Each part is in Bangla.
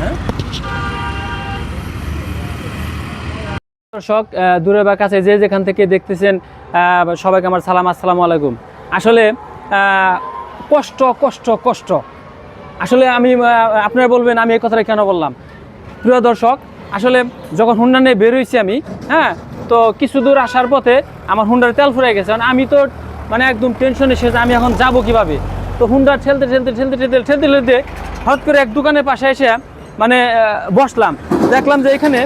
হ্যাঁ? দর্শক দূরে বা কাছে যে যেখান থেকে দেখতেছেন সবাইকে আমার সালাম, আসসালামু আলাইকুম। আসলে কষ্ট কষ্ট কষ্ট। আসলে আমি আপনারা বলবেন, আমি এই কথাটা কেন বললাম? প্রিয় দর্শক, আসলে যখন হুন্ডা নিয়ে বেরোইছি আমি হ্যাঁ তো কিছু দূর আসার পথে আমার হুন্ডার তেল ফুরে গেছে। কারণ আমি তো মানে একদম টেনশনে শেষ, আমি এখন যাব কীভাবে? তো হুন্ডা ঠেলতে ঠেলতে ঠেলতে ঠেলতে ঠেলতে ঠেলতে, হঠাৎ করে এক দোকানের পাশে এসে মানে বসলাম। দেখলাম যে এখানে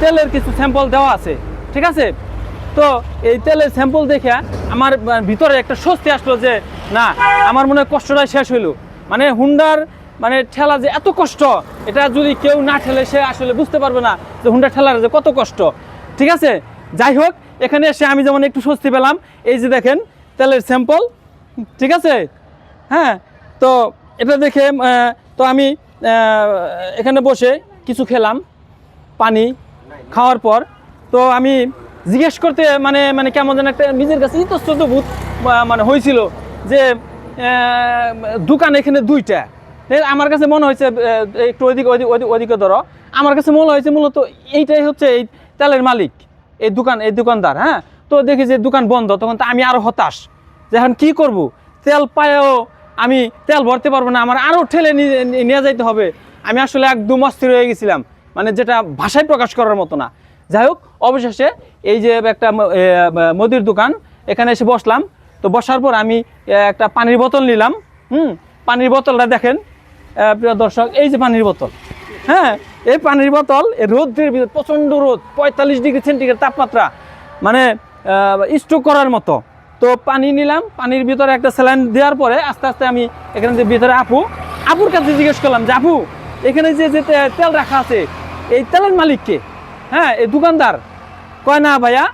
তেলের কিছু স্যাম্পল দেওয়া আছে। ঠিক আছে? তো এই তেলের স্যাম্পল দেখে আমার ভিতরে একটা স্বস্তি আসলো যে, না, আমার মনে হয় কষ্টটা শেষ হইল। মানে হুন্ডার মানে ঠেলা যে এত কষ্ট, এটা যদি কেউ না ঠেলে, সে আসলে বুঝতে পারবে না যে হুন্ডা ঠেলার যে কত কষ্ট। ঠিক আছে? যাই হোক, এখানে এসে আমি যেমন একটু স্বস্তি পেলাম, এই যে দেখেন, তেলের স্যাম্পল ঠিক আছে? হ্যাঁ? তো, এটা দেখে তো আমি এখানে বসে কিছু খেলাম, পানি খাওয়ার পর। তো আমি জিজ্ঞেস করতে মানে মানে কেমন যেন একটা নিজের কাছে ইতস্তত মানে হয়েছিল যে দোকান এখানে দুইটা। আমার কাছে মনে হয়েছে একটু ওইদিকে, ওইদিকে- ওইদিকে ধরো। আমার কাছে মনে হয়েছে মূলত এইটাই হচ্ছে এই তেলের মালিক, এই দোকান, এই দোকানদার হ্যাঁ? তো দেখি যে দোকান বন্ধ, তখন তো আমি আরও হতাশ। যে এখন কী করব? তেল পায়েও আমি তেল ভরতে পারব না, আমার আরও ঠেলে নিয়ে যাইতে হবে। আমি আসলে একদম অস্থির হয়ে গেছিলাম। মানে যেটা ভাষায় প্রকাশ করার মতো না। যাই হোক, অবশেষে এই যে একটা মুদির দোকান, এখানে এসে বসলাম। তো বসার পর আমি একটা পানির বোতল নিলাম। হুম, পানির বোতলটা দেখেন। প্রিয় দর্শক, এই যে পানির বোতল। হ্যাঁ এই পানির বোতল রোদ্রের ভিতরে প্রচণ্ড রোদ, পঁয়তাল্লিশ ডিগ্রি সেন্টিগ্রেড তাপমাত্রা। মানে স্টোক করার মতো। তো পানি নিলাম পানির ভিতরে একটা স্যালাইন দেওয়ার পরে আস্তে আস্তে আমি এখানে যে ভিতরে আপু আপুর কাছে জিজ্ঞেস করলাম যে আপু এখানে যে যে তেল রাখা আছে এই তেলের মালিককে হ্যাঁ এই দোকানদার। কয় না ভাইয়া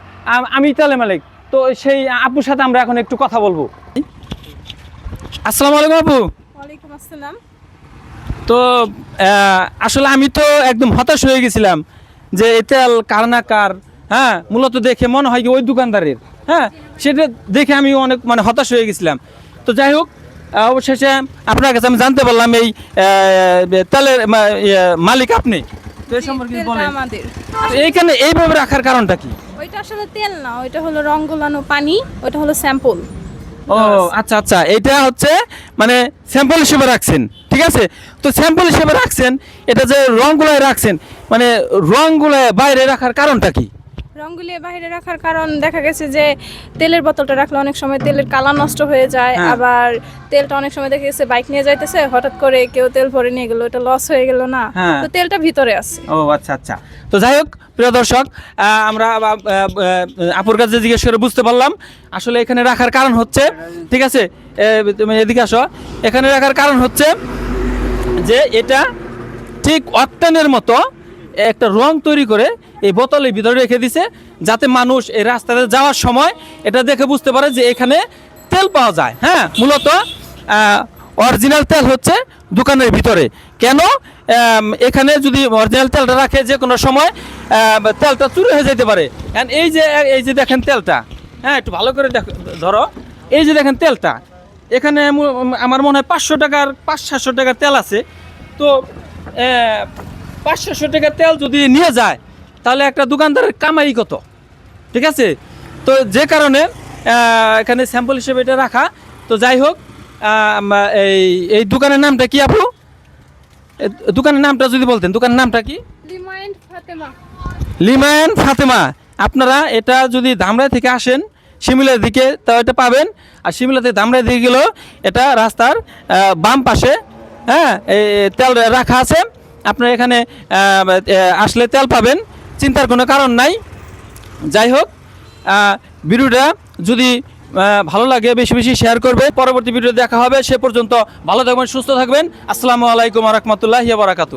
আমি তেলের মালিক। তো সেই আপুর সাথে আমরা এখন একটু কথা বলব। আসসালামু আলাইকুম আপু। ওয়ালাইকুম আসসালাম। তো আহ, আসলে আমি তো একদম হতাশ হয়ে গেছিলাম যে এই তেল কার না কার হ্যাঁ মূলত দেখে মনে হয় কি ওই দোকানদারের। হ্যাঁ সেটা দেখে আমি অনেক মানে হতাশ হয়ে গেছিলাম। তো যাই হোক অবশেষে আপনার কাছে আমি জানতে পারলাম এই তেলের ইয়ে, মালিক আপনি। তো এই সম্পর্কে বলেন। এইখানে এইভাবে রাখার কারণটা কি? ওইটা আসলে তেল না ওইটা হলো রং গোলানো পানি ওইটা হলো স্যাম্পল ও আচ্ছা আচ্ছা এটা হচ্ছে মানে স্যাম্পল হিসেবে রাখছেন ঠিক আছে? তো স্যাম্পল হিসেবে রাখছেন এটা যে রংগুলায় রাখছেন মানে রংগুলায় বাইরে রাখার কারণটা কি? রঙগুলিয়ে বাইরে রাখার কারণ দেখা গেছে যে তেলের বোতলটা রাখলে অনেক সময় তেলের কালার নষ্ট হয়ে যায় হ্যাঁ। আবার তেলটা অনেক সময় দেখা গেছে বাইক নিয়ে যাইতেছে হঠাৎ করে কেউ তেল ভরে নিয়ে গেলো এটা লস হয়ে গেল না। হ্যাঁ। তো তেলটা ভিতরে আছে। ও আচ্ছা আচ্ছা। তো যাই হোক প্রিয় দর্শক আমরা আপুর কাছে জিজ্ঞেস করে বুঝতে পারলাম আসলে এখানে রাখার কারণ হচ্ছে ঠিক আছে? তুমি এদিকে আসো। এখানে রাখার কারণ হচ্ছে যে এটা ঠিক অক্টানের মতো একটা রং তৈরি করে এই বোতলের ভিতরে রেখে দিছে, যাতে মানুষ এই রাস্তাতে যাওয়ার সময় এটা দেখে বুঝতে পারে যে এখানে তেল পাওয়া যায়। হ্যাঁ মূলত অরিজিনাল তেল হচ্ছে দোকানের ভিতরে। কেন? এখানে যদি অরিজিনাল তেলটা রাখে যে কোনো সময় তেলটা চুরি হয়ে যেতে পারে। এই যে এই যে দেখেন তেলটা হ্যাঁ একটু ভালো করে দেখ ধরো। এই যে দেখেন তেলটা, এখানে আমার মনে হয় পাঁচশো টাকার, পাঁচ, সাতশো টাকার তেল আছে। তো পাঁচ, সাতশো টাকার তেল যদি নিয়ে যায় তাহলে একটা দোকানদারের কামাই কত? ঠিক আছে? তো যে কারণে এখানে স্যাম্পল হিসেবে এটা রাখা। তো যাই হোক এই এই দোকানের নামটা কি আপু? দোকানের নামটা যদি বলতেন দোকানের নামটা কি? লিমায়ন ফাতেমা। আপনারা এটা যদি ধামরাই থেকে আসেন শিমলার দিকে তাও এটা পাবেন। আর শিমলা থেকে ধামরাই দিকে গেলেও এটা রাস্তার বাম পাশে হ্যাঁ এই তেল রাখা আছে। আপনারা এখানে আসলে তেল পাবেন। চিন্তার কোনো কারণ নাই। যাই হোক ভিডিওটা যদি ভালো লাগে বেশি বেশি শেয়ার করবে। পরবর্তী ভিডিও দেখা হবে। সে পর্যন্ত ভালো থাকবেন, সুস্থ থাকবেন। আসসালামু আলাইকুম রহমতুল্লাহ বারাকাতু